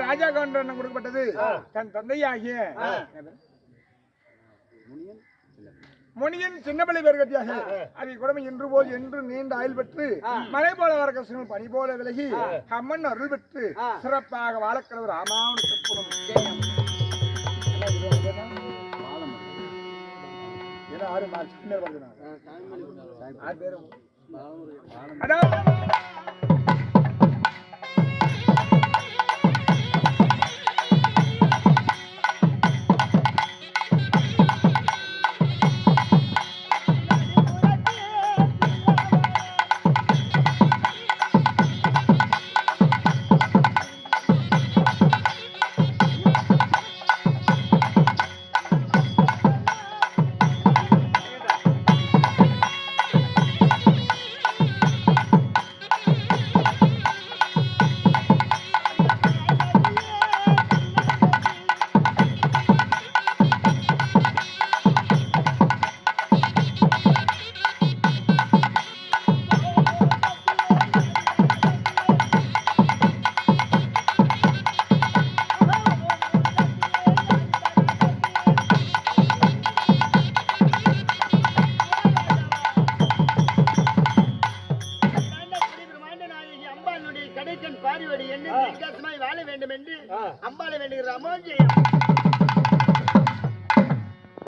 ராஜா counter கொடுக்கப்பட்டது. தன் தந்தையாகிய முனியன் சின்னப்பள்ளி பெருகத்தியாக அதை குடமை என்று போல் என்று நீண்ட ஆயுள் பெற்று மலை போல வரக்கசனும் பனி போல விலகி அம்மன் அருள் பெற்று சிறப்பாக வாழக்கிறவர் ராமாவனுக்கு ஆறு மார்ச் பின்னர் அதாவது கடைக்கன் பார்வையோடு என்ன விகாசமாய் வாழ வேண்டும் என்று அம்பாளை வேண்டுகிற அமோஜயம்.